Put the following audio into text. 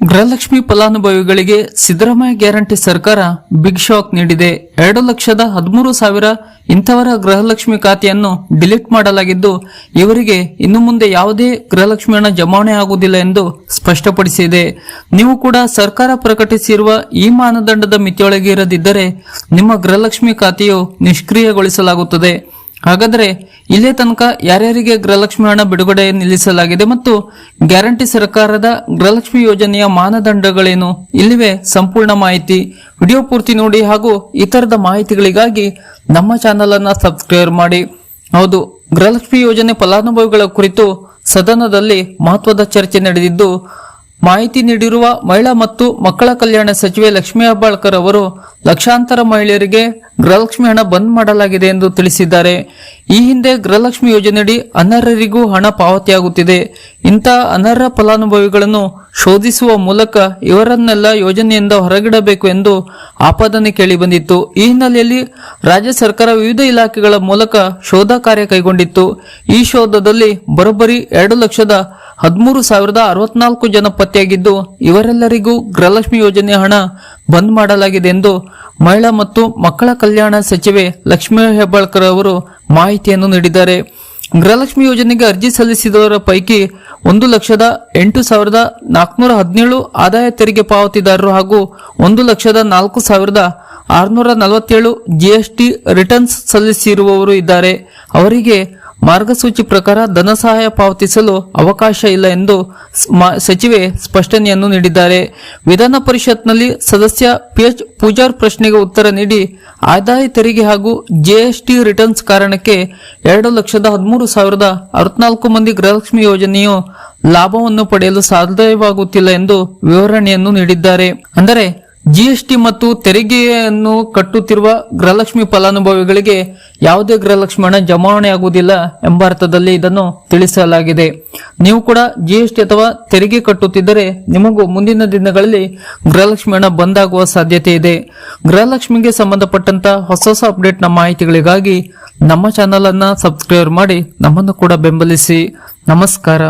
ಗೃಹಲಕ್ಷ್ಮಿ ಫಲಾನುಭವಿಗಳಿಗೆ ಸಿದ್ದರಾಮಯ್ಯ ಗ್ಯಾರಂಟಿ ಸರ್ಕಾರ big shock ನೀಡಿದೆ. ಎರಡು ಲಕ್ಷದ ಹದಿಮೂರು ಸಾವಿರ ಇಂಥವರ ಗೃಹಲಕ್ಷ್ಮಿ ಖಾತೆಯನ್ನು ಡಿಲೀಟ್ ಮಾಡಲಾಗಿದ್ದು, ಇವರಿಗೆ ಇನ್ನು ಮುಂದೆ ಯಾವುದೇ ಗೃಹಲಕ್ಷ್ಮಿ ಹಣ ಜಮಾವಣೆ ಆಗುವುದಿಲ್ಲ ಎಂದು ಸ್ಪಷ್ಟಪಡಿಸಿದೆ. ನೀವು ಕೂಡ ಸರ್ಕಾರ ಪ್ರಕಟಿಸಿರುವ ಈ ಮಾನದಂಡದ ಮಿತಿಯೊಳಗೆ ಇರದಿದ್ದರೆ, ನಿಮ್ಮ ಗೃಹಲಕ್ಷ್ಮಿ ಖಾತೆಯು ನಿಷ್ಕ್ರಿಯಗೊಳಿಸಲಾಗುತ್ತದೆ. ಹಾಗಾದರೆ ಇಲ್ಲೇ ತನಕ ಯಾರ್ಯಾರಿಗೆ ಗೃಹಲಕ್ಷ್ಮಿ ಹಣ ಬಿಡುಗಡೆ ನಿಲ್ಲಿಸಲಾಗಿದೆ ಮತ್ತು ಗ್ಯಾರಂಟಿ ಸರ್ಕಾರದ ಗೃಹಲಕ್ಷ್ಮಿ ಯೋಜನೆಯ ಮಾನದಂಡಗಳೇನು? ಇಲ್ಲಿವೆ ಸಂಪೂರ್ಣ ಮಾಹಿತಿ. ವಿಡಿಯೋ ಪೂರ್ತಿ ನೋಡಿ ಹಾಗೂ ಇತರದ ಮಾಹಿತಿಗಳಿಗಾಗಿ ನಮ್ಮ ಚಾನೆಲ್ ಅನ್ನ ಸಬ್ಸ್ಕ್ರೈಬ್ ಮಾಡಿ. ಹೌದು, ಗೃಹಲಕ್ಷ್ಮಿ ಯೋಜನೆ ಫಲಾನುಭವಿಗಳ ಕುರಿತು ಸದನದಲ್ಲಿ ಮಹತ್ವದ ಚರ್ಚೆ ನಡೆದಿದ್ದು ಮಾಹಿತಿ ನೀಡಿರುವ ಮಹಿಳಾ ಮತ್ತು ಮಕ್ಕಳ ಕಲ್ಯಾಣ ಸಚಿವೆ ಲಕ್ಷ್ಮೀ ಹೆಬ್ಬಾಳ್ಕರ್ ಅವರು, ಲಕ್ಷಾಂತರ ಮಹಿಳೆಯರಿಗೆ ಗೃಹಲಕ್ಷ್ಮಿ ಹಣ ಬಂದ್ ಮಾಡಲಾಗಿದೆ ಎಂದು ತಿಳಿಸಿದ್ದಾರೆ. ಈ ಹಿಂದೆ ಗೃಹಲಕ್ಷ್ಮಿ ಯೋಜನೆಯಡಿ ಅನರ್ಹರಿಗೂ ಹಣ ಪಾವತಿಯಾಗುತ್ತಿದೆ. ಇಂಥ ಅನರ್ಹ ಫಲಾನುಭವಿಗಳನ್ನು ಶೋಧಿಸುವ ಮೂಲಕ ಇವರನ್ನೆಲ್ಲ ಯೋಜನೆಯಿಂದ ಹೊರಗಿಡಬೇಕು ಎಂದು ಆಪಾದನೆ ಕೇಳಿಬಂದಿತ್ತು ಈ ಹಿನ್ನೆಲೆಯಲ್ಲಿ ರಾಜ್ಯ ಸರ್ಕಾರ ವಿವಿಧ ಇಲಾಖೆಗಳ ಮೂಲಕ ಶೋಧ ಕಾರ್ಯ ಕೈಗೊಂಡಿತ್ತು. ಈ ಶೋಧದಲ್ಲಿ ಬರೋಬ್ಬರಿ ಎರಡು ಲಕ್ಷದ ಹದಿಮೂರು ಸಾವಿರದ ಅರವತ್ನಾಲ್ಕು ಜನ ಪತ್ತೆಯಾಗಿದ್ದು ಇವರೆಲ್ಲರಿಗೂ ಗೃಹಲಕ್ಷ್ಮಿ ಯೋಜನೆ ಹಣ ಬಂದ್ ಮಾಡಲಾಗಿದೆ ಎಂದು ಮಹಿಳಾ ಮತ್ತು ಮಕ್ಕಳ ಕಲ್ಯಾಣ ಸಚಿವೆ ಲಕ್ಷ್ಮೀ ಹೆಬ್ಬಾಳ್ಕರ್ ಅವರು ಮಾಹಿತಿಯನ್ನು ನೀಡಿದ್ದಾರೆ. ಗೃಹಲಕ್ಷ್ಮಿ ಯೋಜನೆಗೆ ಅರ್ಜಿ ಸಲ್ಲಿಸಿದವರ ಪೈಕಿ ಒಂದು ಲಕ್ಷದ ಎಂಟು ಸಾವಿರದ ನಾಲ್ಕುನೂರ ಹದಿನೇಳು ಆದಾಯ ತೆರಿಗೆ ಪಾವತಿದಾರರು ಹಾಗೂ ಒಂದು ಲಕ್ಷದ ನಾಲ್ಕು ಸಾವಿರದ ಆರುನೂರ ನಲವತ್ತೇಳು ಜಿಎಸ್ಟಿ ರಿಟರ್ನ್ಸ್ ಸಲ್ಲಿಸಿರುವವರು ಇದ್ದಾರೆ. ಅವರಿಗೆ ಮಾರ್ಗಸೂಚಿ ಪ್ರಕಾರ ಧನ ಸಹಾಯ ಪಾವತಿಸಲು ಅವಕಾಶ ಇಲ್ಲ ಎಂದು ಸಚಿವೆ ಸ್ಪಷ್ಟನೆಯನ್ನು ನೀಡಿದ್ದಾರೆ. ವಿಧಾನ ಪರಿಷತ್ನಲ್ಲಿ ಸದಸ್ಯ ಪಿಎಚ್ ಪೂಜಾರ್ ಪ್ರಶ್ನೆಗೆ ಉತ್ತರ ನೀಡಿ ಆದಾಯ ತೆರಿಗೆ ಹಾಗೂ ಜಿಎಸ್ಟಿ ರಿಟರ್ನ್ಸ್ ಕಾರಣಕ್ಕೆ ಎರಡು ಲಕ್ಷದ ಹದಿಮೂರು ಸಾವಿರದ ಅರವತ್ನಾಲ್ಕು ಮಂದಿ ಗೃಹಲಕ್ಷ್ಮಿ ಯೋಜನೆಯು ಲಾಭವನ್ನು ಪಡೆಯಲು ಸಾಧ್ಯವಾಗುತ್ತಿಲ್ಲ ಎಂದು ವಿವರಣೆಯನ್ನು ನೀಡಿದ್ದಾರೆ. ಅಂದರೆ ಜಿಎಸ್ಟಿ ಮತ್ತು ತೆರಿಗೆಯನ್ನು ಕಟ್ಟುತ್ತಿರುವ ಗೃಹಲಕ್ಷ್ಮಿ ಫಲಾನುಭವಿಗಳಿಗೆ ಯಾವುದೇ ಗೃಹಲಕ್ಷ್ಮಿ ಹಣ ಜಮಾವಣೆಯಾಗುವುದಿಲ್ಲ ಎಂಬ ಅರ್ಥದಲ್ಲಿ ಇದನ್ನು ತಿಳಿಸಲಾಗಿದೆ. ನೀವು ಕೂಡ ಜಿಎಸ್ಟಿ ಅಥವಾ ತೆರಿಗೆ ಕಟ್ಟುತ್ತಿದ್ದರೆ ನಿಮಗೂ ಮುಂದಿನ ದಿನಗಳಲ್ಲಿ ಗೃಹಲಕ್ಷ್ಮಿ ಹಣ ಬಂದಾಗುವ ಸಾಧ್ಯತೆ ಇದೆ. ಗೃಹಲಕ್ಷ್ಮಿಗೆ ಸಂಬಂಧಪಟ್ಟಂತ ಹೊಸ ಹೊಸ ಅಪ್ಡೇಟ್ನ ಮಾಹಿತಿಗಳಿಗಾಗಿ ನಮ್ಮ ಚಾನಲ್ ಅನ್ನ ಸಬ್ಸ್ಕ್ರೈಬ್ ಮಾಡಿ ನಮ್ಮನ್ನು ಕೂಡ ಬೆಂಬಲಿಸಿ. ನಮಸ್ಕಾರ.